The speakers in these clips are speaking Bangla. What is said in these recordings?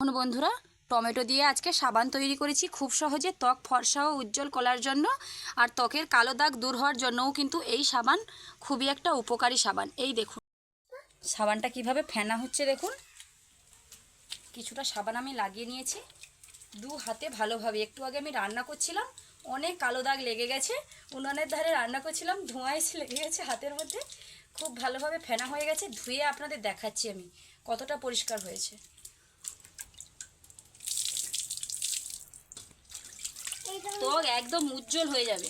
এখন বন্ধুরা, টমেটো দিয়ে আজকে সাবান তৈরি করেছি। খুব সহজে ত্বক ফর্সা ও উজ্জ্বল করার জন্য আর ত্বকের কালো দাগ দূর হওয়ার জন্যও কিন্তু এই সাবান খুবই একটা উপকারী সাবান। এই দেখুন, সাবানটা কীভাবে ফেনা হচ্ছে দেখুন। কিছুটা সাবান আমি লাগিয়ে নিয়েছি, দু হাতে ভালোভাবে। একটু আগে আমি রান্না করছিলাম, অনেক কালো দাগ লেগে গেছে। উনানের ধারে রান্না করছিলাম ধোঁয়া এসে লেগে গেছে হাতের মধ্যে। খুব ভালোভাবে ফেনা হয়ে গেছে, ধুয়ে আপনাদের দেখাচ্ছি আমি কতটা পরিষ্কার হয়েছে। ত্বক একদম উজ্জ্বল হয়ে যাবে।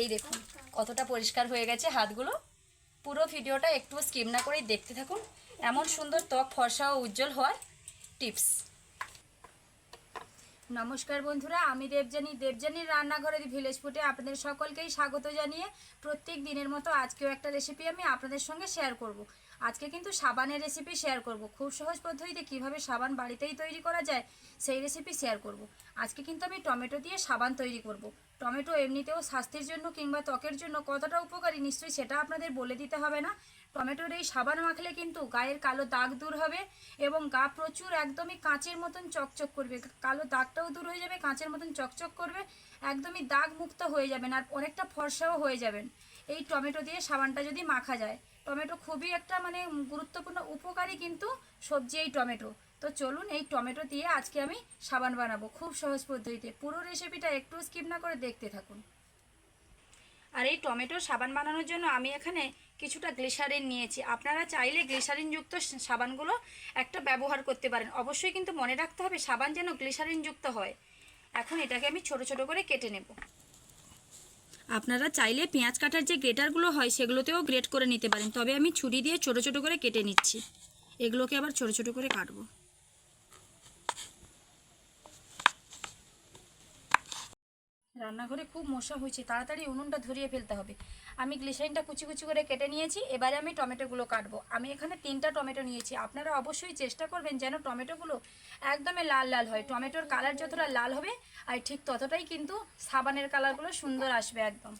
এই দেখুন, কতটা পরিষ্কার হয়ে গেছে হাতগুলো। পুরো ভিডিওটা একটু স্কিপ না করেই দেখতে থাকুন। এমন সুন্দর ত্বক, ফর্সা ও উজ্জ্বল হওয়ার টিপস। নমস্কার বন্ধুরা, আমি দেবজানি দেবজানির রান্নাঘরের ভিলেজ ফুটে আপনাদের সকলকেই স্বাগত জানিয়ে প্রত্যেক দিনের মতো আজকেও একটা রেসিপি আমি আপনাদের সঙ্গে শেয়ার করব। আজকে কিন্তু সাবানের রেসিপি শেয়ার করব। খুব সহজ পদ্ধতিতে কীভাবে সাবান বাড়িতেই তৈরি করা যায়, সেই রেসিপি শেয়ার করব। আজকে কিন্তু আমি টমেটো দিয়ে সাবান তৈরি করব। টমেটো এমনিতেও স্বাস্থ্যের জন্য কিংবা ত্বকের জন্য কতটা উপকারী নিশ্চয়ই সেটা আপনাদের বলে দিতে হবে না টমেটোর এই সাবান মাখলে কিন্তু গায়ের কালো দাগ দূর হবে এবং গা প্রচুর একদমই কাঁচের মতন চকচক করবে কালো দাগটাও দূর হয়ে যাবে, কাঁচের মতন চকচক করবে, একদমই দাগ মুক্ত হয়ে যাবেন আর অনেকটা ফর্সাও হয়ে যাবেন এই টমেটো দিয়ে সাবানটা যদি মাখা যায়। টমেটো খুবই একটা মানে গুরুত্বপূর্ণ উপকারী কিন্তু সবজি এই টমেটো। তো চলুন এই টমেটো দিয়ে আজকে আমি সাবান বানাবো খুব সহজ পদ্ধতিতে। পুরো রেসিপিটা একটু স্কিপ না করে দেখতে থাকুন। আর এই টমেটোর সাবান বানানোর জন্য আমি এখানে কিছুটা গ্লিসারিন নিয়েছি। আপনারা চাইলে গ্লিসারিনযুক্ত সাবানগুলো একটা ব্যবহার করতে পারেন। অবশ্যই কিন্তু মনে রাখতে হবে সাবান যেন গ্লিসারিনযুক্ত হয়। এখন এটাকে আমি ছোট ছোট করে কেটে নেব। আপনারা চাইলে পেঁয়াজ কাটার যে গ্রেটারগুলো হয় সেগুলোতেও গ্রেট করে নিতে পারেন। তবে আমি ছুরি দিয়ে ছোটো ছোটো করে কেটে নিচ্ছি। এগুলোকে আবার ছোটো ছোটো করে কাটবো। রান্নাঘরে খুব মশা হয়েছে তাড়াতাড়ি উনুনটা ধরিয়ে ফেলতে হবে। আমি গ্লিসারিনটা কুচি কুচি করে কেটে নিয়েছি এবারে আমি টমেটোগুলো কাটবো। আমি এখানে তিনটা টমেটো নিয়েছি আপনারা অবশ্যই চেষ্টা করবেন যেন টমেটোগুলো একদমই লাল লাল হয়। টমেটোর কালার যতটা লাল হবে আর ঠিক ততটাই কিন্তু সাবানের কালারগুলো সুন্দর আসবে একদম।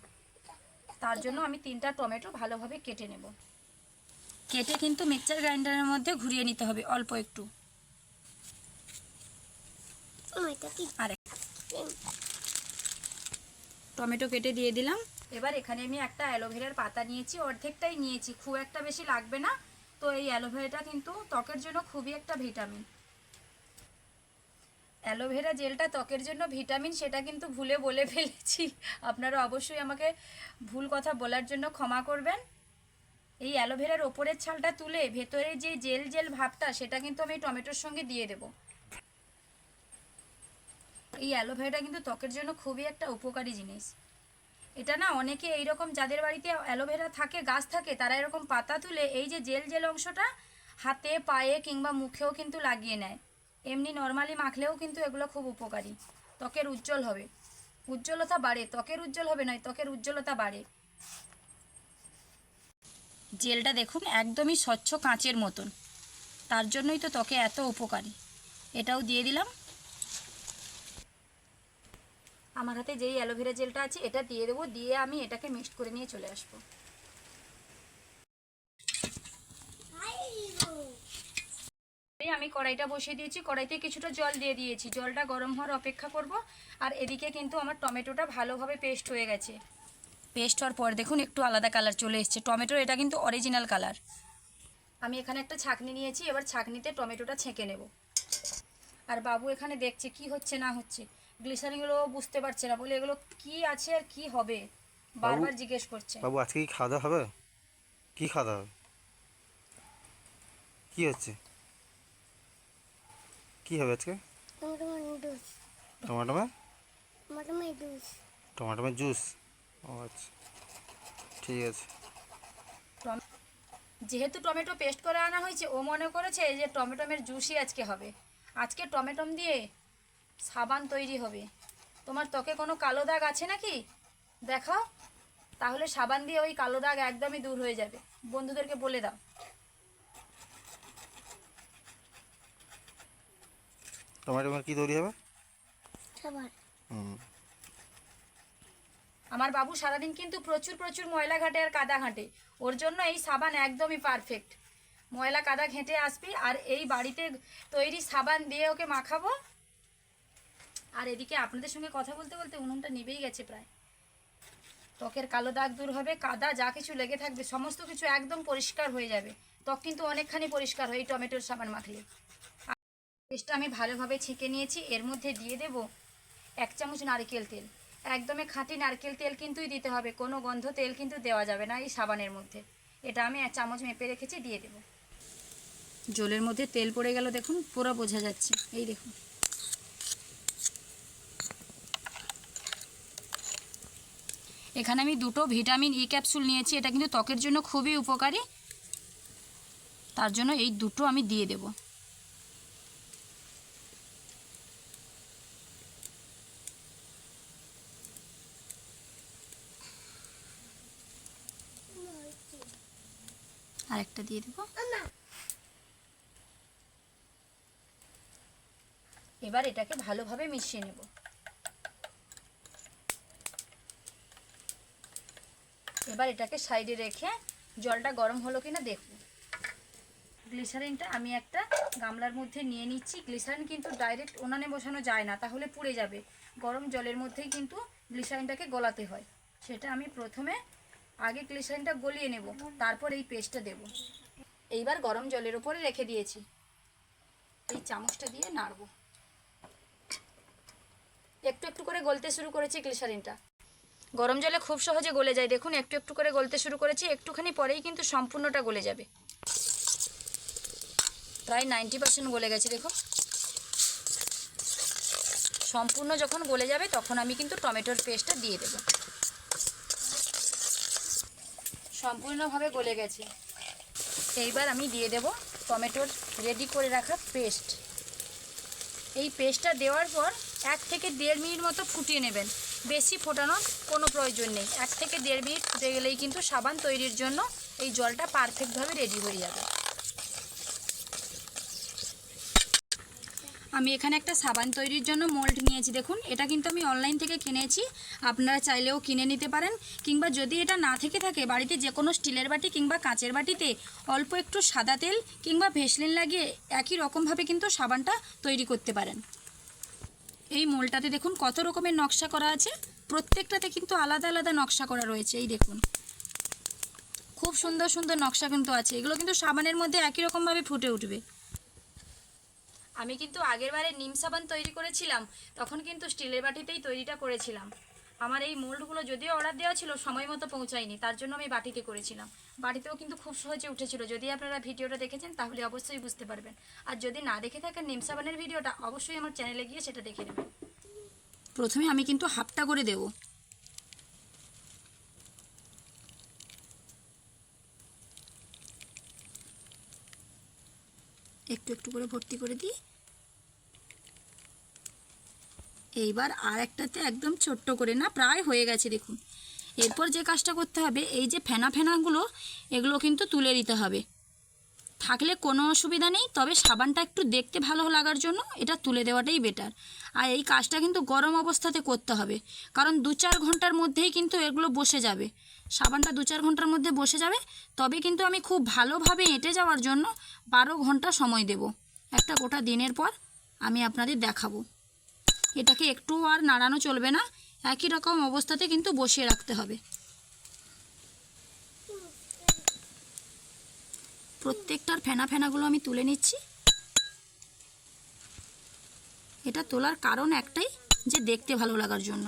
তার জন্য আমি তিনটা টমেটো ভালোভাবে কেটে নেব। কেটে কিন্তু মিক্সচার গ্রাইন্ডারের মধ্যে ঘুরিয়ে নিতে হবে অল্প একটু। আর। টমেটো কেটে দিয়ে দিলাম। এবার এখানে আমি একটা অ্যালোভেরার পাতা নিয়েছি, অর্ধেকটাই নিয়েছি, খুব একটা বেশি লাগবে না। তো এই অ্যালোভেরাটা কিন্তু ত্বকের জন্য খুবই একটা ভিটামিন। অ্যালোভেরা জেলটা ত্বকের জন্য ভিটামিন, সেটা কিন্তু ভুলে বলে ফেলেছি। আপনারা অবশ্যই আমাকে ভুল কথা বলার জন্য ক্ষমা করবেন। এই অ্যালোভেরার ওপরের ছালটা তুলে ভেতরে যে জেল জেল ভাবটা, সেটা কিন্তু আমি টমেটোর সঙ্গে দিয়ে দেবো। এই অ্যালোভেরাটা কিন্তু ত্বকের জন্য খুবই একটা উপকারী জিনিস। এটা না অনেকে এইরকম যাদের বাড়িতে অ্যালোভেরা থাকে, গাছ থাকে, তারা এরকম পাতা তুলে এই যে জেল জেল অংশটা হাতে, পায়ে কিংবা মুখেও কিন্তু লাগিয়ে নেয়। এমনি নর্মালি মাখলেও কিন্তু এগুলো খুব উপকারী। ত্বকের উজ্জ্বল হবে। উজ্জ্বলতা বাড়ে। ত্বকের উজ্জ্বল হবে নয়, ত্বকের উজ্জ্বলতা বাড়ে। জেলটা দেখুন একদমই স্বচ্ছ কাঁচের মতন। তার জন্যই তো ত্বকে এত উপকারী। এটাও দিয়ে দিলাম। আমার হাতে যেই অ্যালোভেরা জেলটা আছে, এটা দিয়ে দেবো, দিয়ে আমি এটাকে মিক্সড করে নিয়ে চলে আসব। আমি কড়াইটা বসিয়ে দিয়েছি, কড়াইতে কিছুটা জল দিয়ে দিয়েছি। জলটা গরম হওয়ার অপেক্ষা করব, আর এদিকে কিন্তু আমার টমেটোটা ভালোভাবে পেস্ট হয়ে গেছে। পেস্ট হওয়ার পর দেখুন, একটু আলাদা কালার চলে এসছে। টমেটোর এটা কিন্তু অরিজিনাল কালার আমি এখানে একটা ছাকনি নিয়েছি, এবার ছাকনিতে টমেটোটা ছেঁকে নেব। আর বাবু এখানে দেখছে কি হচ্ছে, না হচ্ছে। গ্লিসারিনগুলো বুঝতে পারছে না। বলে এগুলো কি আছে আর কি হবে? বারবার জিজ্ঞেস করছে। বাবু আজকে কি খাওয়া দাওয়া হবে? কি খাওয়া দাওয়া হবে? কি হচ্ছে? কি হবে আজকে? টমাটোমের টমাটোমের জুস? ও আচ্ছা। ঠিক আছে। টম- যেহেতু টমেটো পেস্ট করে আনা হয়েছে ও মনে করেছে যে টমেটোমের জুসই আজকে হবে। আজকে টমেটম দিয়ে সাবান তৈরি হবে। তোমার ত্বকে কোনো কালো দাগ আছে নাকি? দেখাও। তাহলে সাবান দিয়ে ওই কালো দাগ একদমই দূর হয়ে যাবে। বন্ধুদেরকে বলে দাও। কি তৈরি হবে? হুম। আমার বাবু সারাদিন কিন্তু প্রচুর প্রচুর ময়লা ঘাটে আর কাদা ঘাটে। ওর জন্য এই সাবান একদমই পারফেক্ট ময়লা কাদা ঘেঁটে আসবি আর এই বাড়িতে তৈরি সাবান দিয়ে ওকে মাখাবো। আর এদিকে আপনাদের সঙ্গে কথা বলতে বলতে উনুনটা নিবেই গেছে প্রায়। ত্বকের কালো দাগ দূর হবে, কাদা, যা কিছু লেগে থাকবে, সমস্ত কিছু একদম পরিষ্কার হয়ে যাবে। ত্বক কিন্তু অনেকখানি পরিষ্কার হয় এই টমেটোর সাবান মাখলে। পেস্টটা আমি ভালোভাবে ছেঁকে নিয়েছি, এর মধ্যে দিয়ে দেব এক চামচ নারকেল তেল। একদমই খাঁটি নারকেল তেল কিন্তুই দিতে হবে, কোনো গন্ধ তেল কিন্তু দেওয়া যাবে না এই সাবানের মধ্যে। এটা আমি এক চামচ মেপে রেখেছি, দিয়ে দেব। জলের মধ্যে তেল পড়ে গেল, দেখুন, পুরো বোঝা যাচ্ছে। এই দেখুন। এখানে আমি দুটো ভিটামিন ই ক্যাপসুল নিয়েছি, এটা কিন্তু ত্বকের জন্য খুবই উপকারী। তার জন্য এই দুটো আমি দিয়ে দেব। আরেকটা দিয়ে দেব। এবার এটাকে ভালোভাবে মিশিয়ে নেব। এবার এটাকে সাইডে রেখে জলটা গরম হলো কিনা দেখব গ্লিসারিনটা আমি একটা গামলার মধ্যে নিয়ে নিচ্ছি। গ্লিসারিন কিন্তু ডাইরেক্ট উনানে বসানো যায় না, তাহলে পুড়ে যাবে। গরম জলের মধ্যেই কিন্তু গ্লিসারিনটাকে গলাতে হয়। সেটা আমি প্রথমে আগে গ্লিসারিনটা গলিয়ে নেব, তারপর এই পেস্টটা দেব। এইবার গরম জলের উপরে রেখে দিয়েছি। এই চামচটা দিয়ে নাড়ব। একটু একটু করে গলতে শুরু করেছি গ্লিসারিনটা। গরম জলে খুব সহজে গলে যায়। দেখুন, একটু একটু করে গলতে শুরু করেছি, একটুখানি পরেই কিন্তু সম্পূর্ণটা গলে যাবে। প্রায় নাইনটি পার্সেন্ট গলে গেছে দেখো সম্পূর্ণ যখন গলে যাবে, তখন আমি কিন্তু টমেটোর পেস্টটা দিয়ে দেব। সম্পূর্ণভাবে গলে গেছে। এইবার আমি দিয়ে দেব টমেটোর রেডি করে রাখা পেস্ট এই পেস্টটা দেওয়ার পর এক থেকে দেড় মিনিট মতো ফুটিয়ে নেবেন। বেশি ফোটানোর কোনো প্রয়োজন নেই। এক থেকে দেড় মিনিট ফুটে গেলেই কিন্তু সাবান তৈরির জন্য এই জলটা পারফেক্টভাবে রেডি হয়ে যাবে। আমি এখানে একটা সাবান তৈরির জন্য মোল্ড নিয়েছি। দেখুন, এটা কিন্তু আমি অনলাইন থেকে কিনেছি। আপনারা চাইলেও কিনে নিতে পারেন। কিংবা যদি এটা না থেকে থাকে, বাড়িতে যে কোনো স্টিলের বাটি কিংবা কাঁচের বাটিতে অল্প একটু সাদা তেল কিংবা ভেসলিন লাগিয়ে একই রকমভাবে কিন্তু সাবানটা তৈরি করতে পারেন। এই মোলটাতে দেখুন কত রকমের নকশা করা আছে। প্রত্যেকটাতে কিন্তু আলাদা আলাদা নকশা করা রয়েছে, এই দেখুন। খুব সুন্দর সুন্দর নকশা কিন্তু আছে। এগুলো কিন্তু সাবানের মধ্যে একই রকমভাবে ফুটে উঠবে। আমি কিন্তু আগের বারে নিম সাবান তৈরি করেছিলাম, তখন কিন্তু স্টিলের বাটিতেই তৈরিটা করেছিলাম। আমার এই মোল্ডগুলো যদিও অর্ডার দেওয়া ছিল, সময় মতো পৌঁছায়নি, তার জন্য আমি বাটিতে করেছিলাম। বাটিতেও কিন্তু খুব সহজে উঠেছিল। যদি আপনারা ভিডিওটা দেখেছেন, তাহলে অবশ্যই বুঝতে পারবেন। আর যদি না দেখে থাকেন নিমসাবানের ভিডিওটা, অবশ্যই আমার চ্যানেলে গিয়ে সেটা দেখে নেবেন। প্রথমে আমি কিন্তু হাফটা করে দেব। একটু একটু করে ভর্তি করে দিই। এইবার আর একটাতে একদম ছোট্ট করে না, প্রায় হয়ে গেছে দেখুন। এরপর যে কাজটা করতে হবে, এই যে ফেনা ফেনাগুলো, এগুলো কিন্তু তুলে দিতে হবে। থাকলে কোনো অসুবিধা নেই, তবে সাবানটা একটু দেখতে ভালো লাগার জন্য এটা তুলে দেওয়াটাই বেটার আর এই কাজটা কিন্তু গরম অবস্থাতে করতে হবে, কারণ দু চার ঘণ্টার মধ্যেই কিন্তু এগুলো বসে যাবে। সাবানটা দু চার ঘণ্টার মধ্যে বসে যাবে, তবে কিন্তু আমি খুব ভালোভাবে এঁটে যাওয়ার জন্য বারো ঘণ্টা সময় দেব। একটা গোটা দিনের পর আমি আপনাদের দেখাবো। এটাকে একটু আর নাড়ানো চলবে না। একই রকম অবস্থাতে কিন্তু বসিয়ে রাখতে হবে। প্রত্যেকটার ফেনা ফেনাগুলো আমি তুলে নিচ্ছি। এটা তোলার কারণ একটাই, যে দেখতে ভালো লাগার জন্য।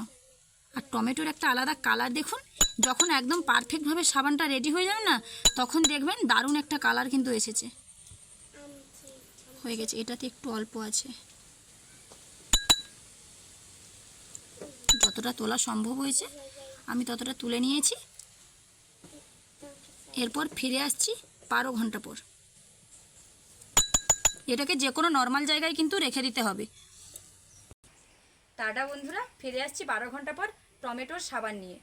আর টমেটোর একটা আলাদা কালার দেখুন, যখন একদম পারফেক্টভাবে সাবানটা রেডি হয়ে যাবে না, তখন দেখবেন দারুণ একটা কালার কিন্তু এসেছে। হয়ে গেছে, এটাতে একটু অল্প আছে। যতটা তোলা সম্ভব হয়েছে, আমি ততটা তুলে নিয়েছি। এরপর ফিরে আসছি বারো ঘণ্টা পর। এটাকে যে কোনো নর্মাল জায়গায় কিন্তু রেখে দিতে হবে। টাটা বন্ধুরা, ফিরে আসছি বারো ঘণ্টা পর টমেটোর সাবান নিয়ে।